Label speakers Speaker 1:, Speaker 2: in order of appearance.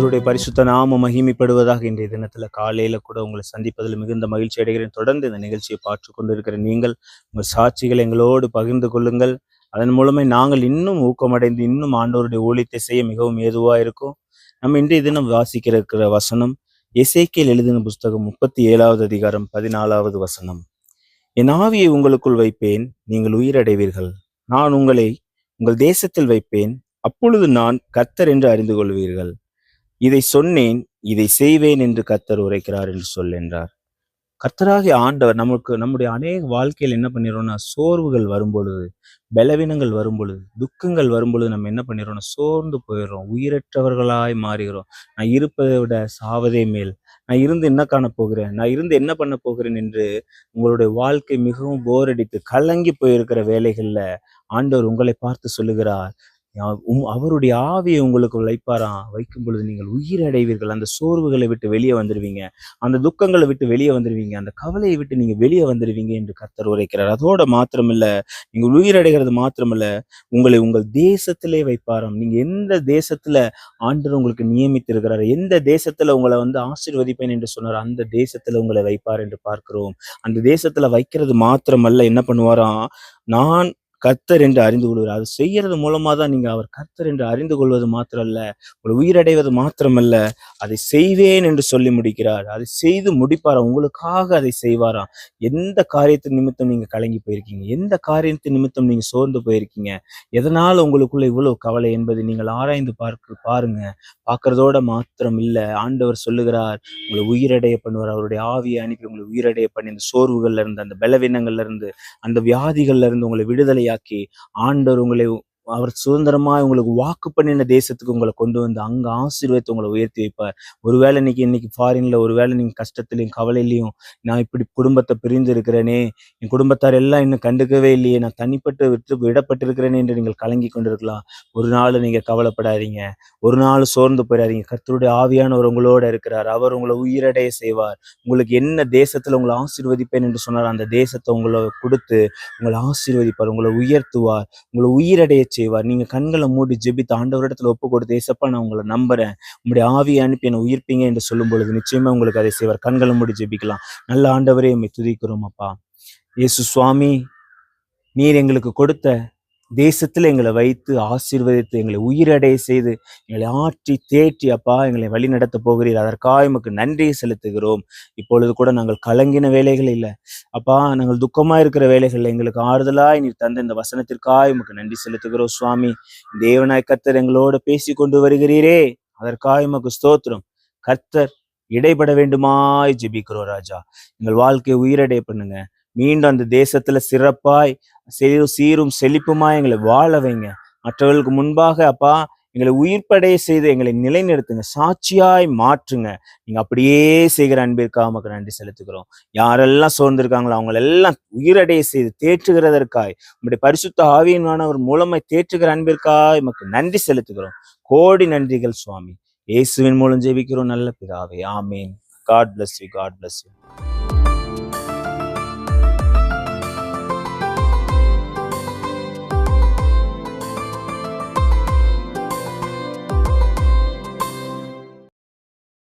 Speaker 1: கத்தருடைய பரிசுத்த நாம மகிமைப்படுவதாக இன்றைய தினத்துல காலையில கூட உங்களை சந்திப்பதில் மிகுந்த மகிழ்ச்சி அடைகிறேன். தொடர்ந்து இந்த நிகழ்ச்சியை பார்த்து கொண்டிருக்கிற நீங்கள் உங்கள் சாட்சிகளை எங்களோடு பகிர்ந்து கொள்ளுங்கள். அதன் மூலமே நாங்கள் இன்னும் ஊக்கமடைந்து இன்னும் ஆண்டோருடைய ஊழியத்தை செய்ய மிகவும் ஏதுவா இருக்கும். நம்ம இன்றைய தினம் வாசிக்கிற இருக்கிற வசனம் எசேக்கியேல் எழுதின புஸ்தகம் முப்பத்தி ஏழாவது அதிகாரம் பதினாலாவது வசனம். என் ஆவியை உங்களுக்குள் வைப்பேன் நீங்கள் உயிரடைவீர்கள். நான் உங்களை உங்கள் தேசத்தில் வைப்பேன். அப்பொழுது நான் கர்த்தர் என்று அறிந்து கொள்வீர்கள். இதை சொன்னேன் இதை செய்வேன் என்று கர்த்தர் உரைக்கிறார் என்று சொல் என்றார். கர்த்தராகிய ஆண்டவர் நமக்கு நம்முடைய அநேக வாழ்க்கையில் என்ன பண்ணிடுறோம்னா சோர்வுகள் வரும்பொழுது பலவீனங்கள் வரும்பொழுது துக்கங்கள் வரும்பொழுது நம்ம என்ன பண்ணிடுறோம்னா சோர்ந்து போயிடுறோம். உயிரற்றவர்களாய் மாறுகிறோம். நான் இருப்பதை விட சாவதே மேல். நான் இருந்து என்ன காண போகிறேன்? நான் இருந்து என்ன பண்ண போகிறேன் என்று உங்களுடைய வாழ்க்கை மிகவும் போர் அடித்து கலங்கி போயிருக்கிற வேலைகள்ல ஆண்டவர் உங்களை பார்த்து சொல்லுகிறார். அவருடைய ஆவியை உங்களுக்கு வைப்பாரா வைக்கும் பொழுது நீங்கள் உயிரடைவீர்கள் அந்த சோர்வுகளை விட்டு வெளியே வந்துடுவீங்க அந்த துக்கங்களை விட்டு வெளியே வந்துடுவீங்க அந்த கவலையை விட்டு நீங்கள் வெளியே வந்துடுவீங்க என்று கர்த்தர் உரைக்கிறார். அதோட மாத்திரமில்ல நீங்கள் உயிரடைகிறது மாத்திரமல்ல உங்களை உங்கள் தேசத்திலே வைப்பாராம். நீங்கள் எந்த தேசத்தில் ஆண்டர் உங்களுக்கு நியமித்திருக்கிறார்? எந்த தேசத்தில் உங்களை வந்து ஆசீர்வதிப்பேன் என்று சொன்னார் அந்த தேசத்தில் உங்களை வைப்பார் என்று பார்க்கிறோம். அந்த தேசத்தில் வைக்கிறது மாத்திரமல்ல. என்ன பண்ணுவாராம் நான் கர்த்தர் என்று அறிந்து கொள்வார். அது செய்யறது மூலமா தான் நீங்க அவர் கர்த்தர் என்று அறிந்து கொள்வது மாத்திரம் அல்ல ஒரு உயிரடைவது மாத்திரமல்ல அதை செய்வேன் என்று சொல்லி முடிக்கிறார். அதை செய்து முடிப்பாராம் உங்களுக்காக அதை செய்வாராம் எந்த காரியத்தின் நிமித்தம் நீங்க கலங்கி போயிருக்கீங்க? எந்த காரியத்தின் நிமித்தம் நீங்க சோர்ந்து போயிருக்கீங்க? எதனால உங்களுக்குள்ள இவ்வளவு கவலை என்பதை நீங்கள் ஆராய்ந்து பார்க்க பாருங்க. பார்க்கறதோட மாத்திரம் இல்ல ஆண்டவர் சொல்லுகிறார் உங்களை உயிரடைய பண்ணுவார். அவருடைய ஆவியை அனுப்பி உங்களை உயிரடைய பண்ணி அந்த சோர்வுகள்ல இருந்து அந்த பலவீனங்கள்ல இருந்து அந்த வியாதிகள்ல இருந்து உங்களை விடுதலையாக்கி ஆண்டவர் உங்களை அவர் சுதந்திரமா உங்களுக்கு வாக்கு பண்ணின தேசத்துக்கு உங்களை கொண்டு வந்து அங்க ஆசீர்வத்தை உங்களை உயர்த்தி வைப்பார். ஒருவேளை இன்னைக்கு இன்னைக்கு ஃபாரின்ல ஒருவேளை நீங்க கஷ்டத்திலையும் கவலையிலையும் நான் இப்படி குடும்பத்தை பிரிந்து இருக்கிறேனே என் குடும்பத்தார் எல்லாம் இன்னும் கண்டுக்கவே இல்லையே நான் தனிப்பட்டு விட்டு விடப்பட்டிருக்கிறேனே என்று நீங்கள் கலங்கி கொண்டிருக்கலாம். ஒரு நாள் நீங்க கவலைப்படாதீங்க. ஒரு நாள் சோர்ந்து போயிடாதீங்க. கர்த்தருடைய ஆவியானவர் உங்களோட இருக்கிறார். அவர் உங்களை உயிரடைய செய்வார். உங்களுக்கு என்ன தேசத்துல உங்களை ஆசீர்வதிப்பேன் என்று சொன்னார் அந்த தேசத்தை உங்களை கொடுத்து உங்களை ஆசீர்வதிப்பார். உங்களை உயர்த்துவார். உங்களை உயிரடைய செய்வார். நீங்க கண்களை மூடி ஜெபித்து ஆண்டவரிடத்துல ஒப்பு கொடுத்து ஏசப்பா நான் உங்களை நம்புறேன். உங்களுடைய ஆவியை அனுப்பி என்னை உயிர்ப்பீங்க என்று சொல்லும் பொழுது நிச்சயமா உங்களுக்கு அதை செய்வார். கண்களை மூடி ஜெபிக்கலாம். நல்ல ஆண்டவரே உம்மை துதிக்கிறோம் அப்பா. இயேசு சுவாமி நீர் எங்களுக்கு கொடுத்த தேசத்தில் எங்களை வைத்து ஆசீர்வதித்து எங்களை உயிரடைய செய்து எங்களை ஆற்றி தேற்றி அப்பா எங்களை வழி நடத்த போகிறீர். அதற்காக எமக்கு நன்றியை செலுத்துகிறோம். இப்பொழுது கூட நாங்கள் கலங்கின வேலைகள் இல்லை. அப்பா நாங்கள் துக்கமாக இருக்கிற வேலைகள் எங்களுக்கு ஆறுதலாய் நீர் தந்த இந்த வசனத்திற்காக எமக்கு நன்றி செலுத்துகிறோம் சுவாமி. தேவனாய் கர்த்தர் எங்களோடு பேசி கொண்டு வருகிறீரே. அதற்காக எமக்கு ஸ்தோத்திரம். கர்த்தர் இடைப்பட வேண்டுமாய் ஜெபிக்கிறோம் ராஜா. எங்கள் வாழ்க்கையை உயிரடைய பண்ணுங்க. மீண்டும் அந்த தேசத்துல சிறப்பாய் சீரும் சீரும் செழிப்புமாய் எங்களை வாழ வைங்க. மற்றவர்களுக்கு முன்பாக அப்பா எங்களை உயிர்ப்படைய செய்து எங்களை நிலைநிறுத்துங்க. சாட்சியாய் மாற்றுங்க. நீங்க அப்படியே செய்கிற அன்பிற்காக நமக்கு நன்றி செலுத்துகிறோம். யாரெல்லாம் சோர்ந்திருக்காங்களோ அவங்களெல்லாம் உயிரடைய செய்து தேற்றுகிறதற்காய் உங்களுடைய பரிசுத்த ஆவியனானவர் மூலமாய் தேற்றுகிற அன்பிற்காய் நமக்கு நன்றி செலுத்துகிறோம். கோடி நன்றிகள் சுவாமி. இயேசுவின் மூலம் ஜெபிக்கிறோம். நல்ல பிதாவே. ஆமீன். God bless you God bless you